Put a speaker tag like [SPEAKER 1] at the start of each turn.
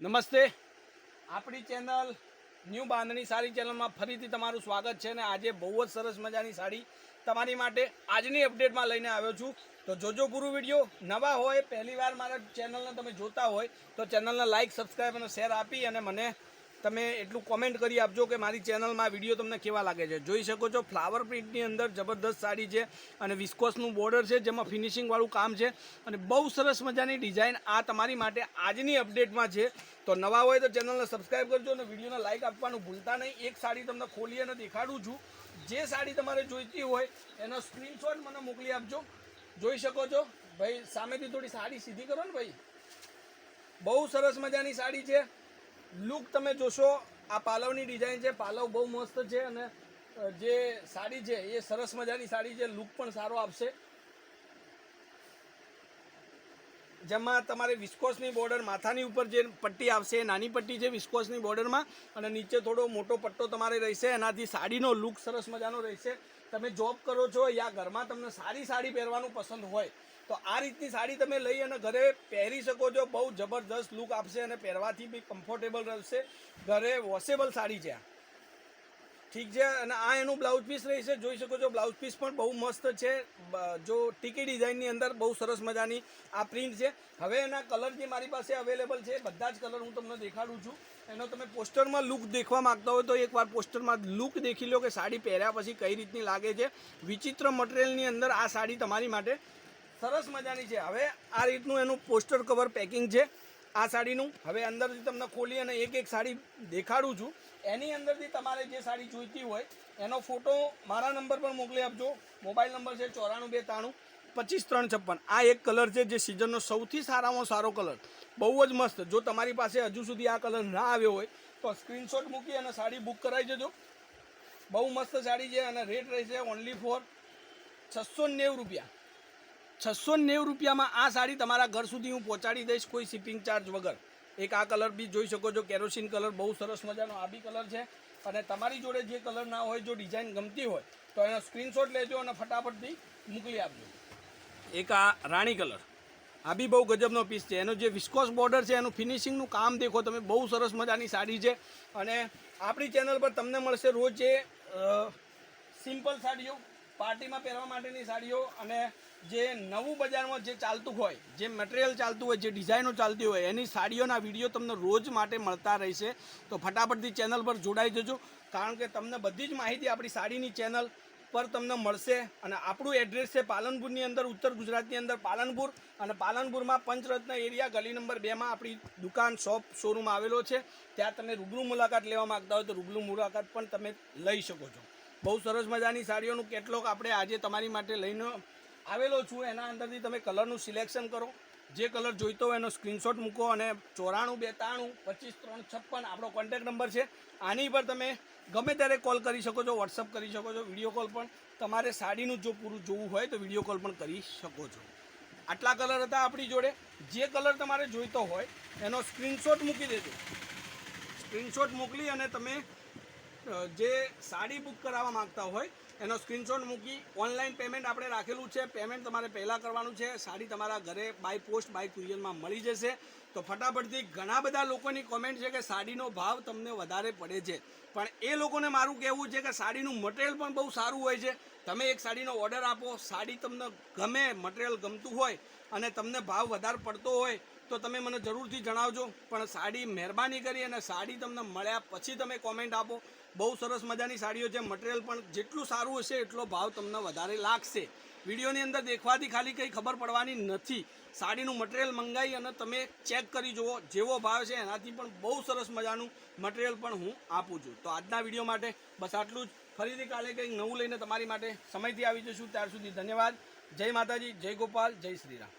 [SPEAKER 1] નમસ્તે. આપણી channel new બાંધણી સાડી ચેનલમાં ફરીથી તમારું સ્વાગત છે અને આજે બહુ જ સરસ મજાની સાડી તમારી માટે આજની અપડેટમાં લઈને આવ્યો છું. તો જોજો પૂરું વીડિયો, નવા હોય, પહેલીવાર મારા ચેનલને તમે જોતા હોય, તો ચેનલને લાઇક સબસ્ક્રાઈબ અને શેર આપી અને મને તમે એટલું કોમેન્ટ કરી આપજો કે મારી ચેનલમાં વીડિયો તમને કેવા લાગે છે. જોઈ શકો છો ફ્લાવર પ્રિન્ટની અંદર જબરદસ્ત સાડી છે અને વિસ્કોસનું બોર્ડર છે, જેમાં ફિનિશિંગવાળું કામ છે અને બહુ સરસ મજાની ડિઝાઇન આ તમારી માટે આજની અપડેટમાં છે. તો નવા હોય તો ચેનલને સબસ્ક્રાઈબ કરજો અને વિડીયોને લાઇક આપવાનું ભૂલતા નહીં. એક સાડી તમને ખોલી અને દેખાડું છું. જે સાડી તમારે જોઈતી હોય, એનો સ્ક્રીનશોટ મને મોકલી આપજો. જોઈ શકો છો, ભાઈ, સામેથી થોડી સાડી સીધી કરો ને ભાઈ. બહુ સરસ મજાની સાડી છે. લુક તમે જોશો, આ પાલવની ડિઝાઇન છે. પાલવ બહુ મસ્ત છે અને જે સાડી છે, એ સરસ મજાની સાડી છે. લુક પણ સારો આપશે. જેમાં તમારે વિસ્કોસની બોર્ડર માથાની ઉપર જે પટ્ટી આવશે, એ નાની પટ્ટી છે વિસ્કોસની બોર્ડરમાં, અને નીચે થોડો મોટો પટ્ટો તમારે રહેશે. એનાથી સાડીનો લુક સરસ મજાનો રહેશે. તમે જોબ કરો છો, યા ઘરમાં તમને સારી સાડી પહેરવાનું પસંદ હોય તો આ રીતની સાડી તમે લઈ અને ઘરે પહેરી શકો છો. બહુ જબરદસ્ત લુક આપશે અને પહેરવાથી બી કમ્ફર્ટેબલ રહેશે. ઘરે વોશેબલ સાડી છે ઠીક છે? અને આ એનું બ્લાઉઝ પીસ રહેશે જોઈ શકો છો બ્લાઉઝ પીસ પણ બહુ મસ્ત છે. જો ટીકી ડિઝાઇનની અંદર બહુ સરસ મજાની આ પ્રિન્ટ છે. હવે એના કલર જે મારી પાસે અવેલેબલ છે, બધા જ કલર હું તમને દેખાડું છું. એનો તમે પોસ્ટરમાં લુક દેખવા માગતા હોય તો એકવાર પોસ્ટરમાં લુક દેખી લો કે સાડી પહેર્યા પછી કઈ રીતની લાગે છે. વિચિત્ર મટીરિયલની અંદર આ સાડી તમારી માટે સરસ મજાની છે. હવે આ રીતનું એનું પોસ્ટર કવર પેકિંગ છે. આ સાડીનું. હવે અંદરથી તમને ખોલી અને એક એક સાડી દેખાડું છું. એની અંદરથી તમારે જે સાડી જોઈતી હોય, એનો ફોટો મારા નંબર પર મોકલી આપજો. મોબાઈલ નંબર છે ચોરાણું બે ત્રાણું પચીસ ત્રણ છપ્પન. આ એક કલર છે જે સિઝનનો સૌથી સારામાં સારો કલર. બહુ જ મસ્ત. જો તમારી પાસે હજુ સુધી આ કલર ના આવ્યો હોય, તો સ્ક્રીનશોટ મૂકી અને સાડી બુક કરાવી જજો બહુ મસ્ત સાડી છે અને રેટ રહેશે ઓનલી ફોર છસો નેવું રૂપિયા. છસો નેવું રૂપિયામાં આ સાડી તમારા ઘર સુધી હું પહોંચાડી દઈશ કોઈ શિપિંગ ચાર્જ વગર. એક આ કલર બી જોઈ શકો છો કેરોસીન કલર બહુ સરસ મજાનો આ બી કલર છે. અને તમારી જોડે જે કલર ના હોય, જો ડિઝાઇન ગમતી હોય, તો એનો સ્ક્રીનશોટ લેજો અને ફટાફટથી મોકલી આપજો. એક આ રાણી કલર આ બી બહુ ગજબનો પીસ છે. એનો જે વિસ્કોસ બોર્ડર છે, એનું ફિનિશિંગનું કામ દેખો તમે, બહુ સરસ મજાની સાડી છે. અને આપણી ચેનલ પર તમને મળશે રોજ જે સિમ્પલ સાડીઓ. પાર્ટીમાં પહેરવા માટેની સાડીઓ અને જે નવું બજારમાં જે ચાલતું હોય, જે મટીરિયલ ચાલતું હોય, જે ડિઝાઇનો ચાલતી હોય, એની સાડીઓના વીડિયો તમને રોજ માટે મળતા રહેશે. તો ફટાફટથી ચેનલ પર જોડાઈ જજો, કારણ કે તમને બધી જ માહિતી આપણી સાડીની ચેનલ પર તમને મળશે. અને આપણું એડ્રેસ છે પાલનપુરની અંદર, ઉત્તર ગુજરાતની અંદર પાલનપુર. અને પાલનપુરમાં પંચરત્ન એરિયા ગલી નંબર બેમાં આપણી દુકાન શોપ શોરૂમ આવેલો છે. ત્યાં તમે રૂબરૂ મુલાકાત લેવા માગતા હોય તો રૂબરૂ મુલાકાત પણ તમે લઈ શકો છો. બહુ સરસ મજાની સાડીઓનું કેટલોક આપણે આજે તમારી માટે લઈને આવેલો છું. એના અંદરથી તમે કલરનું સિલેક્શન કરો. જે કલર જોઈતો હોય એનો સ્ક્રીનશોટ મૂકો અને ચોરાણું, બેતાણું, પચીસ, ત્રણ, છપ્પન આપણો કોન્ટેક નંબર છે. આની પર તમે ગમે ત્યારે કોલ કરી શકો છો વોટ્સઅપ કરી શકો છો વીડિયો કોલ પણ. તમારે સાડીનું જો પૂરું જોવું હોય તો વીડિયો કોલ પણ કરી શકો છો. આટલા કલર હતા આપણી જોડે. જે કલર તમારે જોઈતો હોય, એનો સ્ક્રીનશોટ મૂકી દેજો. સ્ક્રીનશોટ મોકલી અને તમે જે સાડી બુક કરાવવા માંગતા હોય, એનો સ્ક્રીનશોટ મૂકી ઓનલાઈન પેમેન્ટ આપણે રાખેલું છે. પેમેન્ટ તમારે પહેલાં કરવાનું છે. સાડી તમારા ઘરે બાય પોસ્ટ બાય કુરિયરમાં મળી જશે. તો ફટાફટથી ઘણા બધા લોકોની કોમેન્ટ છે કે સાડીનો ભાવ તમને વધારે પડે છે. પણ એ લોકોને મારું કહેવું છે કે સાડીનું મટીરિયલ પણ બહુ સારું હોય છે. તમે એક સાડીનો ઓર્ડર આપો, સાડી તમને ગમે મટીરિયલ ગમતું હોય અને તમને ભાવ વધારે પડતો હોય તો તમે મને જરૂરથી જણાવજો. પણ સાડી મહેરબાની કરી અને સાડી તમને મળ્યા પછી તમે કોમેન્ટ આપો. બહુ સરસ મજાની સાડીઓ છે. મટીરિયલ પણ જેટલું સારું હશે એટલો ભાવ તમને વધારે લાગશે. વિડીયોની અંદર દેખવાથી ખાલી કંઈ ખબર પડવાની નથી. સાડીનું મટીરિયલ મંગાવી અને તમે ચેક કરી જુઓ જેવો ભાવ છે. એનાથી પણ બહુ સરસ મજાનું મટીરિયલ પણ હું આપું છું. તો આજના વીડિયો માટે બસ આટલું જ. ફરીથી કાલે કંઈક નવું લઈને તમારી માટે સમયથી આવી જશું ત્યાર સુધી ધન્યવાદ. જય માતાજી. જય ગોપાલ. જય શ્રીરામ